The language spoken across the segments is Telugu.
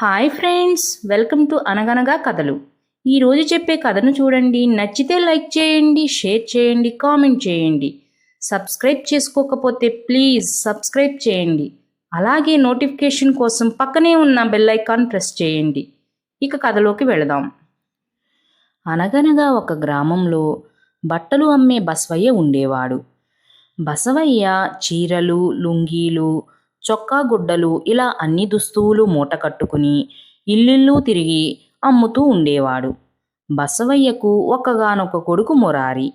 హాయ్ ఫ్రెండ్స్ వెల్కమ్ టు అనగనగా కథలు. ఈరోజు చెప్పే కథను చూడండి. నచ్చితే లైక్ చేయండి షేర్ చేయండి కామెంట్ చేయండి. సబ్స్క్రైబ్ చేసుకోకపోతే ప్లీజ్ సబ్స్క్రైబ్ చేయండి. అలాగే నోటిఫికేషన్ కోసం పక్కనే ఉన్న బెల్ ఐకాన్ ప్రెస్ చేయండి. ఇక కథలోకి వెళదాం. అనగనగా ఒక గ్రామంలో బట్టలు అమ్మే బసవయ్య ఉండేవాడు. బసవయ్య చీరలు లుంగీలు చొక్కా గుడ్డలు ఇలా అన్ని దుస్తువులు మూట కట్టుకుని ఇల్లిల్లు తిరిగి అమ్ముతూ ఉండేవాడు. బసవయ్యకు ఒక్కగానొక్క కొడుకు మురారి.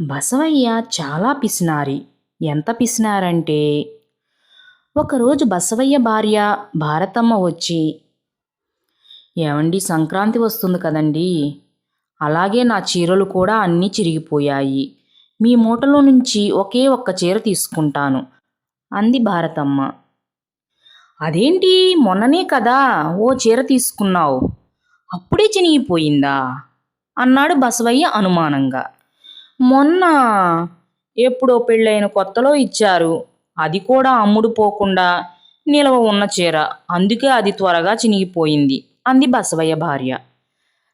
బసవయ్య చాలా పిసినారి. ఎంత పిసినారంటే ఒకరోజు బసవయ్య భార్య భారతమ్మ వచ్చి ఏమండి సంక్రాంతి వస్తుంది కదండి. అలాగే నా చీరలు కూడా అన్నీ చిరిగిపోయాయి. మీ మూటలో నుంచి ఒకే ఒక్క చీర తీసుకుంటాను. అంది భారతమ్మ. అదేంటి? మొన్ననే కదా ఓ చీర తీసుకున్నావు. అప్పుడే చినిగిపోయిందా? అన్నాడు బసవయ్య అనుమానంగా. మొన్న ఎప్పుడో పెళ్ళైన కొత్తలో ఇచ్చారు. అది కూడా అమ్ముడు పోకుండా నిలవ ఉన్న చీర. అందుకే అది త్వరగా చినిగిపోయింది అంది బసవయ్య భార్య.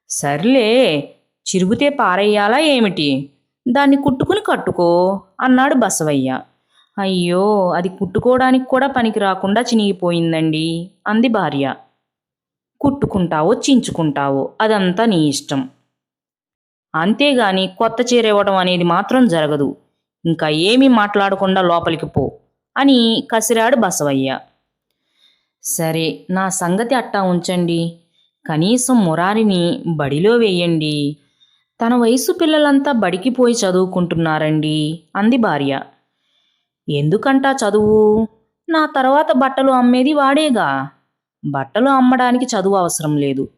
సర్లే చిరుగుతే పారేయాలా ఏమిటి? దాన్ని కుట్టుకుని కట్టుకో అన్నాడు బసవయ్య. అయ్యో అది కుట్టుకోవడానికి కూడా పనికి రాకుండా చినిగిపోయిందండి. అంది భార్య. కుట్టుకుంటావో చించుకుంటావో అదంతా నీ ఇష్టం. అంతేగాని కొత్త చీర ఇవ్వడం అనేది మాత్రం జరగదు. ఇంకా ఏమీ మాట్లాడకుండా లోపలికి పో అని కసిరాడు బసవయ్య. సరే నా సంగతి అట్టా ఉంచండి. కనీసం మురారిని బడిలో వేయండి. తన వయసు పిల్లలంతా బడికి పోయి చదువుకుంటున్నారండి అంది భార్య. ఎందుకంటా చదువు? నా తర్వాత బట్టలు అమ్మేది వాడేగా. బట్టలు అమ్మడానికి చదువు అవసరం లేదు.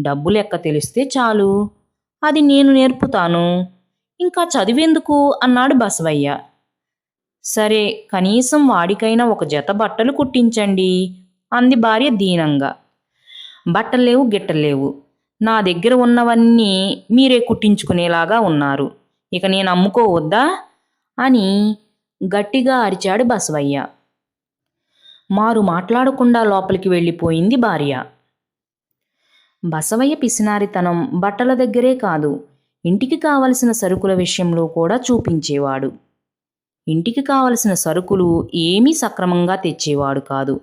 డబ్బు లెక్క తెలిస్తే చాలు. అది నేను నేర్పుతాను. ఇంకా చదివేందుకు? అన్నాడు బసవయ్య. సరే కనీసం వాడికైనా ఒక జత బట్టలు కుట్టించండి అంది భార్య దీనంగా. బట్టలేవు గిట్టలేవు నా దగ్గర ఉన్నవన్నీ మీరే కుట్టించుకునేలాగా ఉన్నారు. ఇక నేను అమ్ముకోవద్దా? అని గట్టిగా అరిచాడు బసవయ్య. మారు మాట్లాడకుండా లోపలికి వెళ్ళిపోయింది భార్య. బసవయ్య పిసినారితనం బట్టల దగ్గరే కాదు ఇంటికి కావలసిన సరుకుల విషయంలో కూడా చూపించేవాడు. ఇంటికి కావలసిన సరుకులు ఏమీ సక్రమంగా తెచ్చేవాడు కాదు.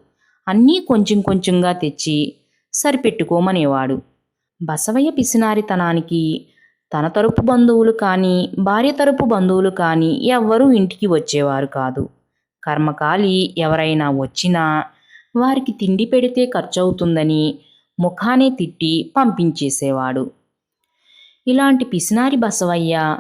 అన్నీ కొంచెం కొంచెంగా తెచ్చి సరిపెట్టుకోమనేవాడు. బసవయ్య పిసినారితనానికి తన తరపు బంధువులు కానీ భార్య తరపు బంధువులు కానీ ఎవ్వరూ ఇంటికి వచ్చేవారు కాదు. కర్మకాలి ఎవరైనా వచ్చినా వారికి తిండి పెడితే ఖర్చవుతుందని ముఖానే తిట్టి పంపించేసేవాడు. ఇలాంటి పిసినారి బసవయ్య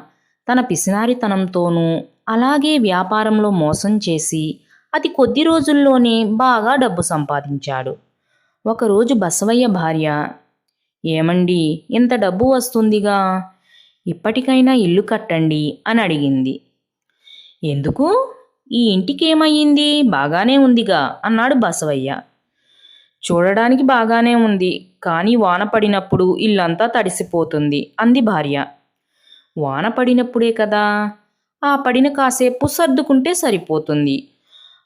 తన పిసినారితనంతోనూ అలాగే వ్యాపారంలో మోసం చేసి అతి కొద్ది రోజుల్లోనే బాగా డబ్బు సంపాదించాడు. ఒకరోజు బసవయ్య భార్య ఏమండి ఇంత డబ్బు వస్తుందిగా? ఇప్పటికైనా ఇల్లు కట్టండి అని అడిగింది. ఎందుకు? ఈ ఇంటికి ఏమయ్యింది బాగానే ఉందిగా అన్నాడు బసవయ్య. చూడడానికి బాగానే ఉంది కానీ వాన పడినప్పుడు ఇల్లంతా తడిసిపోతుంది అంది భార్య. వాన పడినప్పుడే కదా? ఆ పడిన కాసేపు సర్దుకుంటే సరిపోతుంది.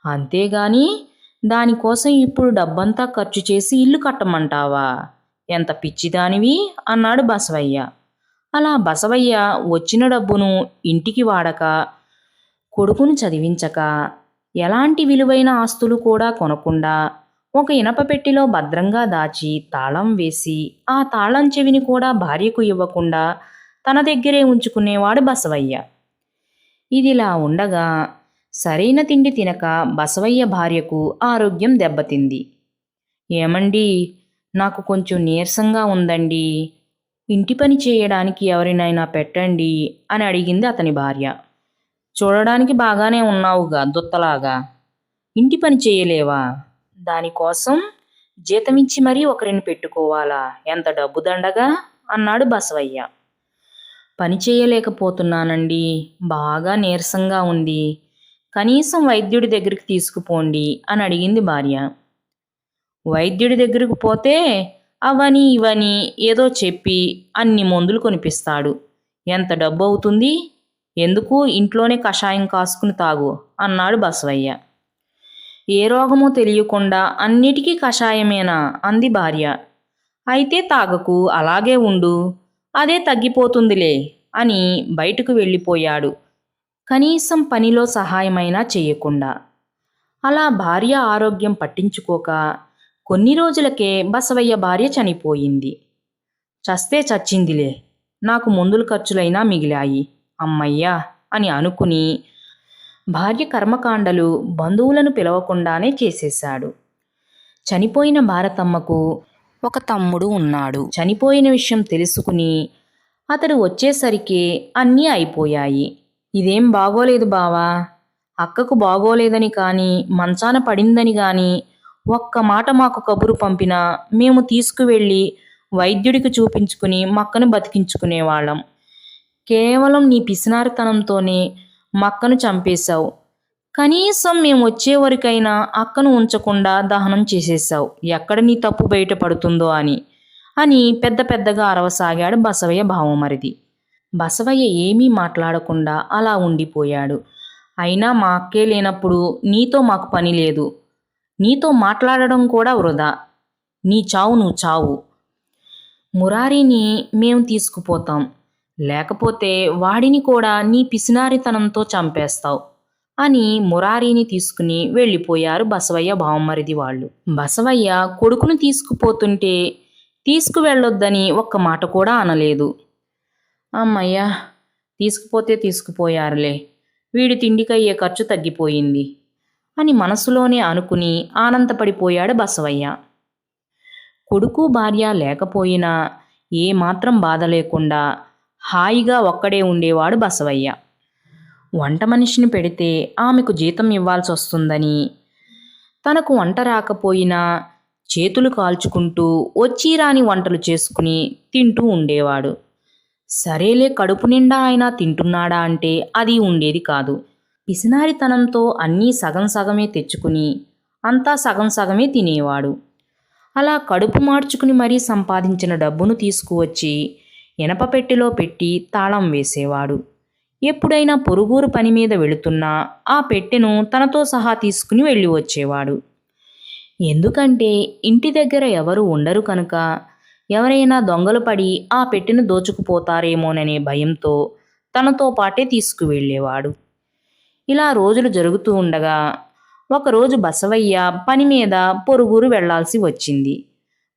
అంతేగాని దానికోసం ఇప్పుడు డబ్బంతా ఖర్చు చేసి ఇల్లు కట్టమంటావా? ఎంత పిచ్చిదానివి? అన్నాడు బసవయ్య. అలా బసవయ్య వచ్చిన డబ్బును ఇంటికి వాడక కొడుకును చదివించక ఎలాంటి విలువైన ఆస్తులు కూడా కొనకుండా ఒక ఇనప పెట్టిలో భద్రంగా దాచి తాళం వేసి ఆ తాళం చెవిని కూడా భార్యకు ఇవ్వకుండా తన దగ్గరే ఉంచుకునేవాడు బసవయ్య. ఇదిలా ఉండగా సరైన తిండి తినక బసవయ్య భార్యకు ఆరోగ్యం దెబ్బతింది. ఏమండి నాకు కొంచెం నీరసంగా ఉందండి. ఇంటి పని చేయడానికి ఎవరినైనా పెట్టండి అని అడిగింది అతని భార్య. చూడడానికి బాగానే ఉన్నావుగా దుత్తలాగా. ఇంటి పని చేయలేవా? దానికోసం జీతమిచ్చి మరీ ఒకరిని పెట్టుకోవాలా? ఎంత డబ్బు దండగా అన్నాడు బసవయ్య. పని చేయలేకపోతున్నానండి. బాగా నీరసంగా ఉంది. కనీసం వైద్యుడి దగ్గరికి తీసుకుపోండి అని అడిగింది భార్య. వైద్యుడి దగ్గరకు పోతే అవని ఇవని ఏదో చెప్పి అన్ని మందులు కొనిపిస్తాడు. ఎంత డబ్బు అవుతుంది? ఎందుకు ఇంట్లోనే కషాయం కాసుకుని తాగు? అన్నాడు బసవయ్య. ఏ రోగమో తెలియకుండా అన్నిటికీ కషాయమేనా? అంది భార్య. అయితే తాగకు అలాగే ఉండు. అదే తగ్గిపోతుందిలే అని బయటకు వెళ్ళిపోయాడు. కనీసం పనిలో సహాయమైనా చేయకుండా. అలా భార్య ఆరోగ్యం పట్టించుకోక కొన్ని రోజులకే బసవయ్య భార్య చనిపోయింది. చస్తే చచ్చిందిలే. నాకు మందుల ఖర్చులైనా మిగిలాయి. అమ్మయ్యా! అని అనుకుని భార్య కర్మకాండలు బంధువులను పిలవకుండానే చేసేశాడు. చనిపోయిన భారతమ్మకు ఒక తమ్ముడు ఉన్నాడు. చనిపోయిన విషయం తెలుసుకుని అతడు వచ్చేసరికి అన్నీ అయిపోయాయి. ఇదేం బాగోలేదు బావా. అక్కకు బాగోలేదని కానీ మంచాన పడిందని కానీ ఒక్క మాట మాకు కబురు పంపినా మేము తీసుకువెళ్ళి వైద్యుడికి చూపించుకుని మక్కను బతికించుకునేవాళ్ళం. కేవలం నీ పిసినారితనంతోనే మక్కను చంపేశావు. కనీసం మేము వచ్చే వరకైనా అక్కను ఉంచకుండా దహనం చేసేశావు. ఎక్కడ నీ తప్పు బయటపడుతుందో అని. అని పెద్ద పెద్దగా అరవసాగాడు బసవయ్య భావమరిది. బసవయ్య ఏమీ మాట్లాడకుండా అలా ఉండిపోయాడు. అయినా మా అక్కే లేనప్పుడు నీతో మాకు పని లేదు. నీతో మాట్లాడడం కూడా వృధా. నీ చావు నువ్వు చావు. మురారిని మేము తీసుకుపోతాం. లేకపోతే వాడిని కూడా నీ పిసినారితనంతో చంపేస్తావు అని మురారిని తీసుకుని వెళ్ళిపోయారు బసవయ్య బావమరిది వాళ్ళు. బసవయ్య కొడుకును తీసుకుపోతుంటే తీసుకువెళ్ళొద్దని ఒక్క మాట కూడా అనలేదు. అమ్మయ్యా తీసుకుపోతే తీసుకుపోయారులే. వీడి తిండికయ్యే ఖర్చు తగ్గిపోయింది. అని మనసులోనే అనుకుని ఆనందపడిపోయాడు బసవయ్య. కొడుకు భార్య లేకపోయినా ఏమాత్రం బాధ లేకుండా హాయిగా ఒక్కడే ఉండేవాడు బసవయ్య. వంట మనిషిని పెడితే ఆమెకు జీతం ఇవ్వాల్సి వస్తుందని తనకు వంట రాకపోయినా చేతులు కాల్చుకుంటూ వచ్చి రాని వంటలు చేసుకుని తింటూ ఉండేవాడు. సరేలే కడుపు నిండా అయినా తింటున్నాడా అంటే అది ఉండేది కాదు. పిసినారితనంతో అన్నీ సగం సగమే తెచ్చుకుని అంతా సగం సగమే తినేవాడు. అలా కడుపు మార్చుకుని మరీ సంపాదించిన డబ్బును తీసుకువచ్చి ఇనప పెట్టెలో పెట్టి తాళం వేసేవాడు. ఎప్పుడైనా పొరుగురు పని మీద వెళుతున్నా ఆ పెట్టెను తనతో సహా తీసుకుని వెళ్ళి వచ్చేవాడు. ఎందుకంటే ఇంటి దగ్గర ఎవరు ఉండరు కనుక ఎవరైనా దొంగలు పడి ఆ పెట్టెను దోచుకుపోతారేమోననే భయంతో తనతో పాటే తీసుకువెళ్ళేవాడు. ఇలా రోజులు జరుగుతూ ఉండగా ఒకరోజు బసవయ్య పని మీద పొరుగురు వెళ్ళాల్సి వచ్చింది.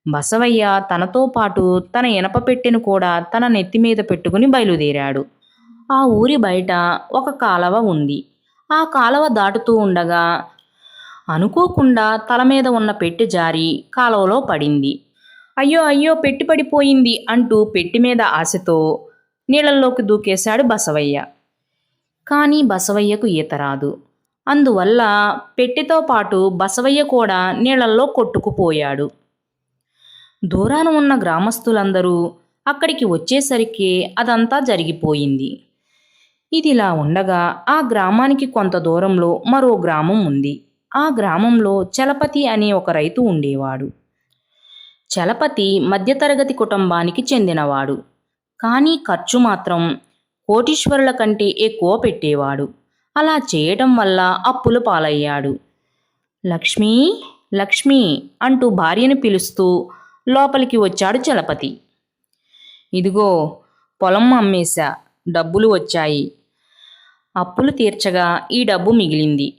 బసవయ్య తనతో పాటు తన ఇనప పెట్టెను కూడా తన నెత్తి మీద పెట్టుకుని బయలుదేరాడు. ఆ ఊరి బయట ఒక కాలవ ఉంది. ఆ కాలవ దాటుతూ ఉండగా అనుకోకుండా తల మీద ఉన్న పెట్టి జారి కాలువలో పడింది. అయ్యో అయ్యో పెట్టి పడిపోయింది అంటూ పెట్టి మీద ఆశతో నీళ్ళల్లోకి దూకేశాడు బసవయ్య. కానీ బసవయ్యకు ఈత రాదు. అందువల్ల పెట్టెతో పాటు బసవయ్య కూడా నీళ్ళల్లో కొట్టుకుపోయాడు. దూరాన ఉన్న గ్రామస్తులందరూ అక్కడికి వచ్చేసరికి అదంతా జరిగిపోయింది. ఇదిలా ఉండగా ఆ గ్రామానికి కొంత దూరంలో మరో గ్రామం ఉంది. ఆ గ్రామంలో చలపతి అనే ఒక రైతు ఉండేవాడు. చలపతి మధ్యతరగతి కుటుంబానికి చెందినవాడు. కానీ ఖర్చు మాత్రం కోటీశ్వరుల కంటే ఎక్కువ పెట్టేవాడు. అలా చేయటం వల్ల అప్పుల పాలయ్యాడు. లక్ష్మీ లక్ష్మీ అంటూ భార్యను పిలుస్తూ లోపలికి వచ్చాడు చలపతి. ఇదిగో పొలం అమ్మేశా డబ్బులు వచ్చాయి. అప్పులు తీర్చగా ఈ డబ్బు మిగిలింది.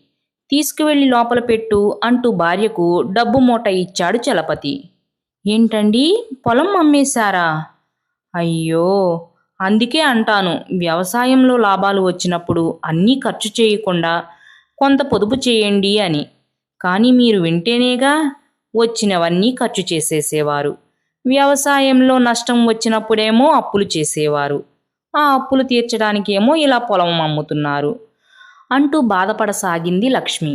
తీసుకువెళ్ళి లోపల పెట్టు అంటూ భార్యకు డబ్బు మూట ఇచ్చాడు చలపతి. ఏంటండి పొలం అమ్మేశారా? అయ్యో అందుకే అంటాను వ్యవసాయంలో లాభాలు వచ్చినప్పుడు అన్నీ ఖర్చు చేయకుండా కొంత పొదుపు చేయండి అని. కానీ మీరు వింటేనేగా వచ్చినవన్నీ ఖర్చు చేసేసేవారు. వ్యవసాయంలో నష్టం వచ్చినప్పుడేమో అప్పులు చేసేవారు. ఆ అప్పులు తీర్చడానికేమో ఇలా పొలం అమ్ముతున్నారు అంటూ బాధపడసాగింది లక్ష్మి.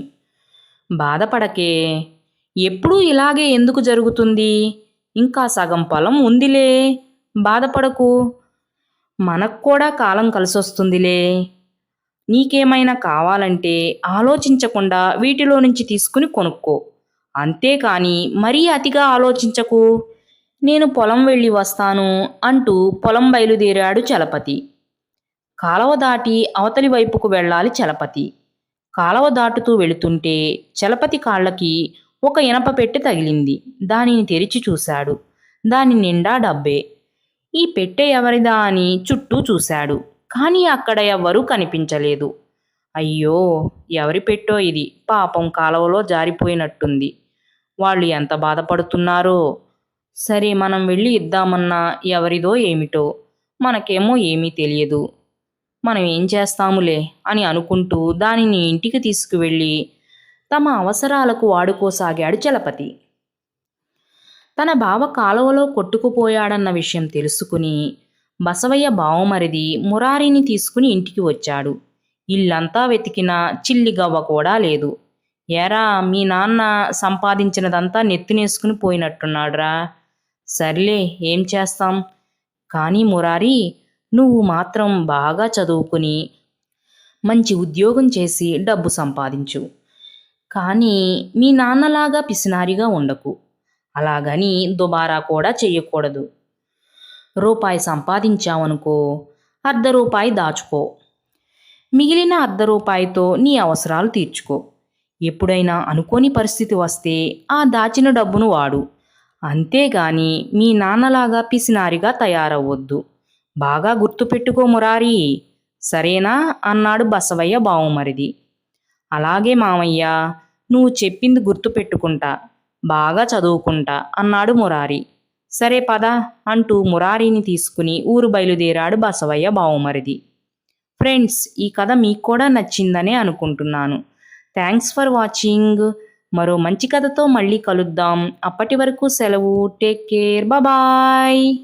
బాధపడకే ఎప్పుడూ ఇలాగే ఎందుకు జరుగుతుంది? ఇంకా సగం పొలం ఉందిలే బాధపడకు. మనకు కూడా కాలం కలిసొస్తుందిలే. నీకేమైనా కావాలంటే ఆలోచించకుండా వీటిలో నుంచి తీసుకుని కొనుక్కో. అంతేకాని మరీ అతిగా ఆలోచించకు. నేను పొలం వెళ్ళి వస్తాను అంటూ పొలం బయలుదేరాడు చలపతి. కాలవ దాటి అవతలి వైపుకు వెళ్ళాలి చలపతి. కాలవ దాటుతూ వెళుతుంటే చలపతి కాళ్ళకి ఒక ఇనప పెట్టి తగిలింది. దానిని తెరిచి చూశాడు. దాని నిండా డబ్బే. ఈ పెట్టె ఎవరిదా అని చుట్టూ చూశాడు. కానీ అక్కడ ఎవ్వరూ కనిపించలేదు. అయ్యో ఎవరి పెట్టో ఇది? పాపం కాలువలో జారిపోయినట్టుంది. వాళ్ళు ఎంత బాధపడుతున్నారో? సరే మనం వెళ్ళి ఇద్దామన్నా ఎవరిదో ఏమిటో? మనకేమో ఏమీ తెలియదు. మనం ఏం చేస్తాములే అని అనుకుంటూ దానిని ఇంటికి తీసుకువెళ్ళి తమ అవసరాలకు వాడుకోసాగాడు చలపతి. తన బావ కాలువలో కొట్టుకుపోయాడన్న విషయం తెలుసుకుని బసవయ్య బావమరిది మురారిని తీసుకుని ఇంటికి వచ్చాడు. ఇల్లంతా వెతికినా చిల్లిగవ్వ కూడా లేదు. ఏరా మీ నాన్న సంపాదించినదంతా నెత్తినేసుకుని పోయినట్టున్నాడురా. సర్లే ఏం చేస్తాం? కానీ మురారి నువ్వు మాత్రం బాగా చదువుకుని మంచి ఉద్యోగం చేసి డబ్బు సంపాదించు. కానీ మీ నాన్నలాగా పిసినారిగా ఉండకు. అలాగని దుబారా కూడా చేయకూడదు రూపాయి సంపాదించావనుకో అర్ధ రూపాయి దాచుకో. మిగిలిన అర్ధ రూపాయితో నీ అవసరాలు తీర్చుకో. ఎప్పుడైనా అనుకోని పరిస్థితి వస్తే ఆ దాచిన డబ్బును వాడు. అంతేగాని మీ నాన్నలాగా పిసినారిగా తయారవ్వద్దు. బాగా గుర్తుపెట్టుకో మురారి. సరేనా? అన్నాడు బసవయ్య బావుమరిది. అలాగే మామయ్య నువ్వు చెప్పింది గుర్తుపెట్టుకుంటా. బాగా చదువుకుంటా అన్నాడు మురారి. సరే పద అంటూ మురారిని తీసుకుని ఊరు బయలుదేరాడు బసవయ్య బావుమరిది. ఫ్రెండ్స్ ఈ కథ మీకు కూడా నచ్చిందనే అనుకుంటున్నాను. Thanks for watching. మరో మంచి కథతో మళ్ళీ కలుద్దాం. అప్పటి వరకు సెలవు. Take care. బాయ్